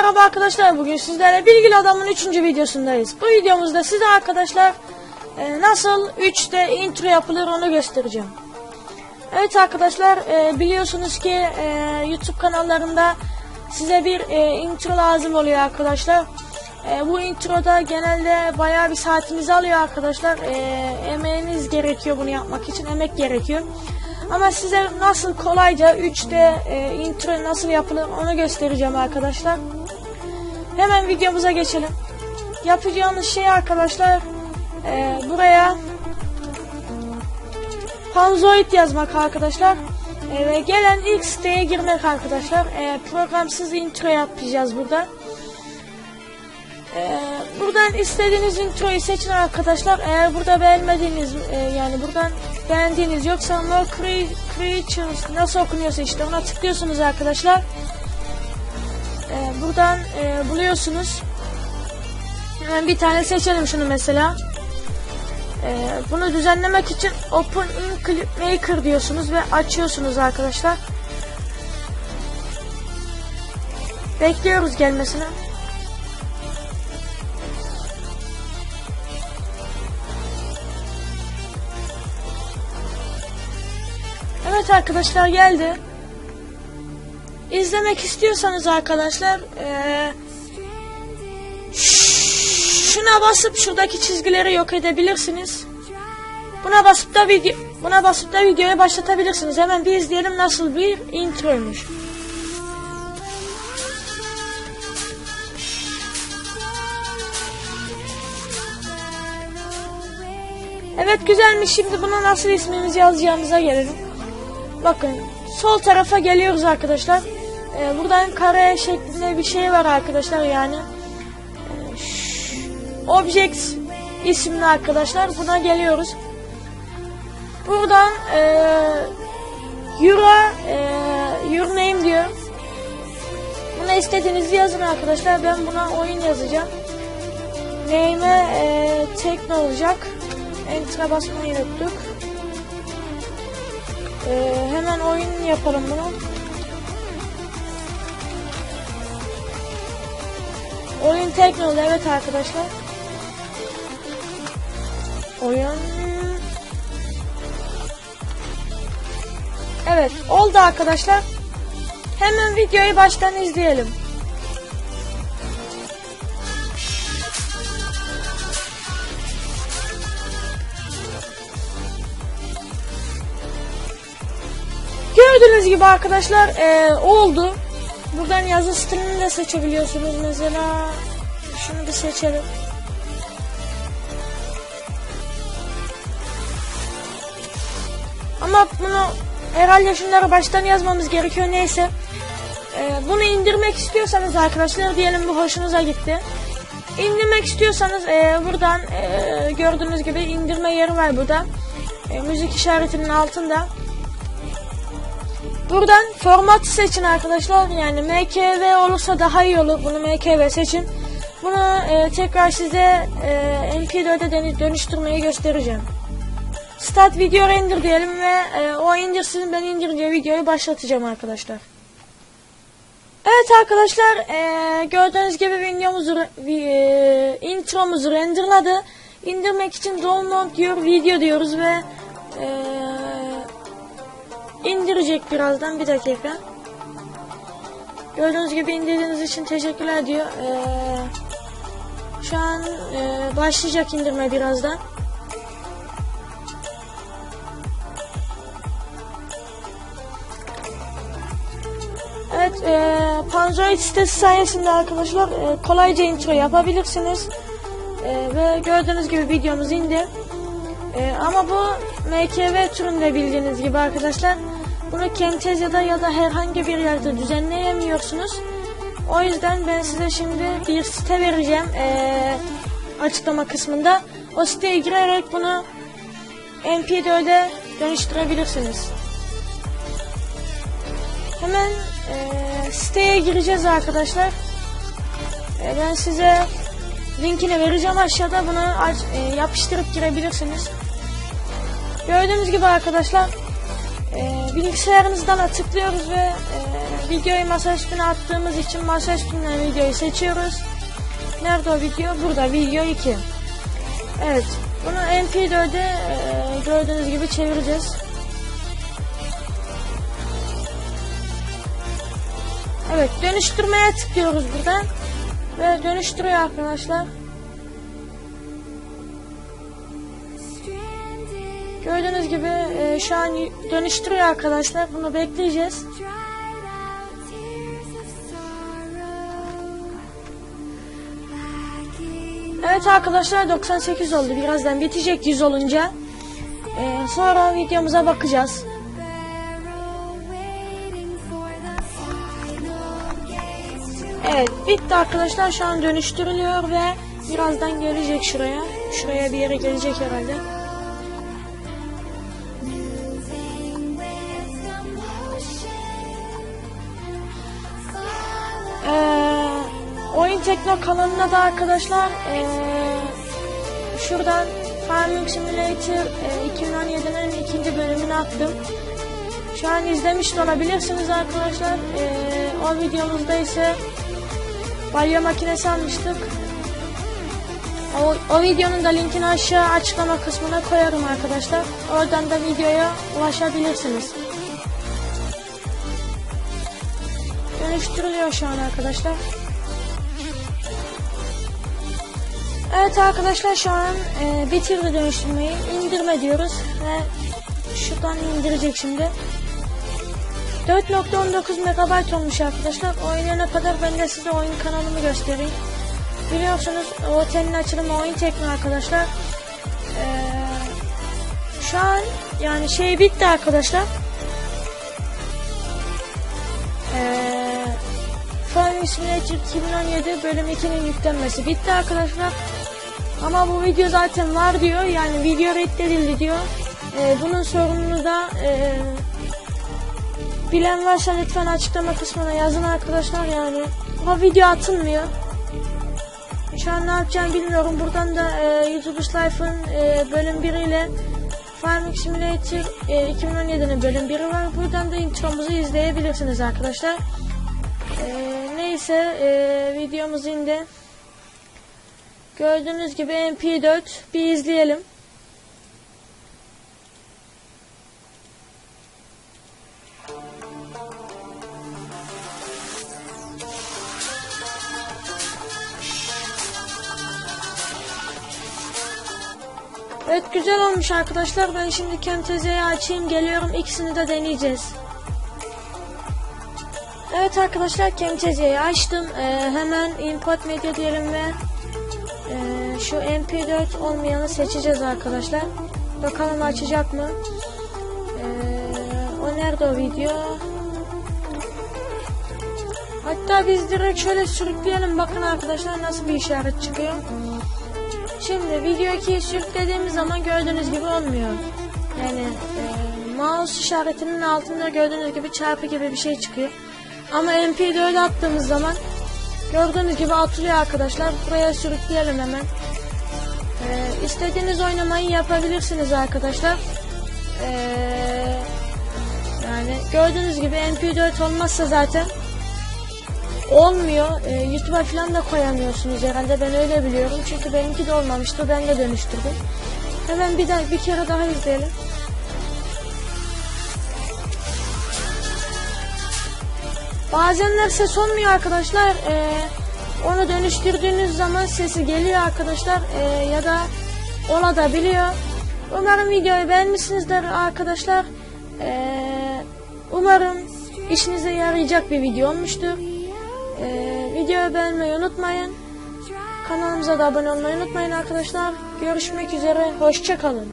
merhaba arkadaşlar. Bugün sizlerle Bilgili Adam'ın 3. videosundayız. Bu videomuzda size arkadaşlar e, nasıl 3'te intro yapılır onu göstereceğim. Evet arkadaşlar e, biliyorsunuz ki e, YouTube kanallarında size bir e, intro lazım oluyor arkadaşlar. E, bu introda genelde bayağı bir saatinizi alıyor arkadaşlar. E, emeğiniz gerekiyor bunu yapmak için. Emek gerekiyor. Ama size nasıl kolayca 3D e, intro nasıl yapılır onu göstereceğim arkadaşlar. Hemen videomuza geçelim. Yapacağınız şey arkadaşlar e, buraya Panzoid yazmak arkadaşlar. E, ve gelen ilk siteye girmek arkadaşlar. E, programsız intro yapacağız burada. E, buradan istediğiniz introyu seçin arkadaşlar. Eğer burada beğenmediğiniz e, yani buradan beğendiğiniz yoksa Cre- Creatures nasıl okunuyorsa işte ona tıklıyorsunuz arkadaşlar. E, buradan e, buluyorsunuz. Hemen bir tane seçelim şunu mesela. Ee, bunu düzenlemek için Open in Clip Maker diyorsunuz ve açıyorsunuz arkadaşlar. Bekliyoruz gelmesini. Evet arkadaşlar geldi. İzlemek istiyorsanız arkadaşlar ee, şuna basıp şuradaki çizgileri yok edebilirsiniz. Buna basıp da video buna basıp da videoyu başlatabilirsiniz. Hemen bir izleyelim nasıl bir introymuş. Evet güzelmiş. Şimdi buna nasıl ismimizi yazacağımıza gelelim. Bakın sol tarafa geliyoruz arkadaşlar. Ee, buradan kare şeklinde bir şey var arkadaşlar yani. Objects isimli arkadaşlar. Buna geliyoruz. Buradan e, Euro e, Your name diyor. Buna istediğinizi yazın arkadaşlar. Ben buna oyun yazacağım. Name'e e, tekno olacak. Enter'a basmayı unuttuk. E, hemen oyun yapalım bunu. Oyun teknoloji evet arkadaşlar. Oyun Evet oldu arkadaşlar. Hemen videoyu baştan izleyelim. Gördüğünüz gibi arkadaşlar eee, oldu. Buradan yazı stilini de seçebiliyorsunuz mesela. Şunu da seçelim. Ama bunu herhalde şunları baştan yazmamız gerekiyor neyse. Ee, bunu indirmek istiyorsanız arkadaşlar diyelim bu hoşunuza gitti. İndirmek istiyorsanız e, buradan e, gördüğünüz gibi indirme yeri var burada. E, müzik işaretinin altında. Buradan format seçin arkadaşlar. Yani MKV olursa daha iyi olur. Bunu MKV seçin. Bunu e, tekrar size e, MP4'e dönüştürmeyi göstereceğim. Start video render diyelim ve e, o indirsin ben indirince videoyu başlatacağım arkadaşlar. Evet arkadaşlar e, gördüğünüz gibi videomuzu e, intromuzu renderladı. İndirmek için download your video diyoruz ve e, indirecek birazdan bir dakika. Gördüğünüz gibi indirdiğiniz için teşekkürler diyor. Ee, şu an e, başlayacak indirme birazdan. Evet, e, Panzoid sitesi sayesinde arkadaşlar e, kolayca intro yapabilirsiniz. E, ve gördüğünüz gibi videomuz indi. E, ama bu MKV türünde bildiğiniz gibi arkadaşlar. Bunu Camtasia'da ya da herhangi bir yerde düzenleyemiyorsunuz. O yüzden ben size şimdi bir site vereceğim e, açıklama kısmında. O siteye girerek bunu MP4'e dönüştürebilirsiniz. Hemen e, siteye gireceğiz arkadaşlar. E, ben size linkini vereceğim aşağıda bunu aç, e, yapıştırıp girebilirsiniz. Gördüğünüz gibi arkadaşlar e, bilgisayarımızdan tıklıyoruz ve e, videoyu masa üstüne attığımız için masa üstünden videoyu seçiyoruz. Nerede o video? Burada video 2. Evet. Bunu MP4'e e, gördüğünüz gibi çevireceğiz. Evet dönüştürmeye tıklıyoruz buradan. Ve dönüştürüyor arkadaşlar. Gördüğünüz gibi e, şu an dönüştürüyor arkadaşlar. Bunu bekleyeceğiz. Evet arkadaşlar 98 oldu. Birazdan bitecek 100 olunca. E, sonra videomuza bakacağız. Evet bitti arkadaşlar. Şu an dönüştürülüyor ve birazdan gelecek şuraya. Şuraya bir yere gelecek herhalde. Ee, Oyun Tekno kanalına da arkadaşlar ee, şuradan Farming Simulator ee, 2017'nin ikinci bölümünü attım. Şu an izlemiş olabilirsiniz arkadaşlar. Ee, o videomuzda ise balya makinesi almıştık. O, o videonun da linkini aşağı açıklama kısmına koyarım arkadaşlar. Oradan da videoya ulaşabilirsiniz. Dönüştürülüyor şu an arkadaşlar. Evet arkadaşlar şu an e, bitirdi dönüştürmeyi. İndirme diyoruz ve şuradan indirecek şimdi. 4.19 MB olmuş arkadaşlar. Oynayana kadar ben de size oyun kanalımı göstereyim. Biliyorsunuz otelin açılımı oyun tekno arkadaşlar. Ee, şu an yani şey bitti arkadaşlar. Ee, Farming Simulator 2017 bölüm 2'nin yüklenmesi bitti arkadaşlar. Ama bu video zaten var diyor. Yani video reddedildi diyor. Ee, bunun sorununu da e, bilen varsa lütfen açıklama kısmına yazın arkadaşlar yani. O video atılmıyor. Şu an ne yapacağımı bilmiyorum. Buradan da e, YouTube Life'ın e, bölüm 1 ile Farming Simulator e, 2017'nin bölüm 1'i var. Buradan da intromuzu izleyebilirsiniz arkadaşlar. E, neyse e, videomuz indi. Gördüğünüz gibi MP4 bir izleyelim. Güzel olmuş arkadaşlar. Ben şimdi Camtasia'yı açayım geliyorum. İkisini de deneyeceğiz. Evet arkadaşlar Camtasia'yı açtım. Ee, hemen import media diyelim ve e, şu mp4 olmayanı seçeceğiz arkadaşlar. Bakalım açacak mı? Ee, o nerede o video? Hatta biz direkt şöyle sürükleyelim. Bakın arkadaşlar nasıl bir işaret çıkıyor. Şimdi video 2'yi sürüklediğimiz zaman gördüğünüz gibi olmuyor. Yani e, mouse işaretinin altında gördüğünüz gibi çarpı gibi bir şey çıkıyor. Ama MP4 attığımız zaman gördüğünüz gibi atılıyor arkadaşlar. Buraya sürükleyelim hemen. E, istediğiniz oynamayı yapabilirsiniz arkadaşlar. E, yani gördüğünüz gibi MP4 olmazsa zaten olmuyor. Ee, YouTube'a falan da koyamıyorsunuz herhalde. Ben öyle biliyorum. Çünkü benimki de olmamıştı. Ben de dönüştürdüm. Hemen bir daha bir kere daha izleyelim. Bazenler ses olmuyor arkadaşlar. Ee, onu dönüştürdüğünüz zaman sesi geliyor arkadaşlar. Ee, ya da ola da biliyor. Umarım videoyu beğenmişsinizdir arkadaşlar. Ee, umarım işinize yarayacak bir video olmuştur. Ee, videoyu beğenmeyi unutmayın. Kanalımıza da abone olmayı unutmayın arkadaşlar. Görüşmek üzere. Hoşçakalın.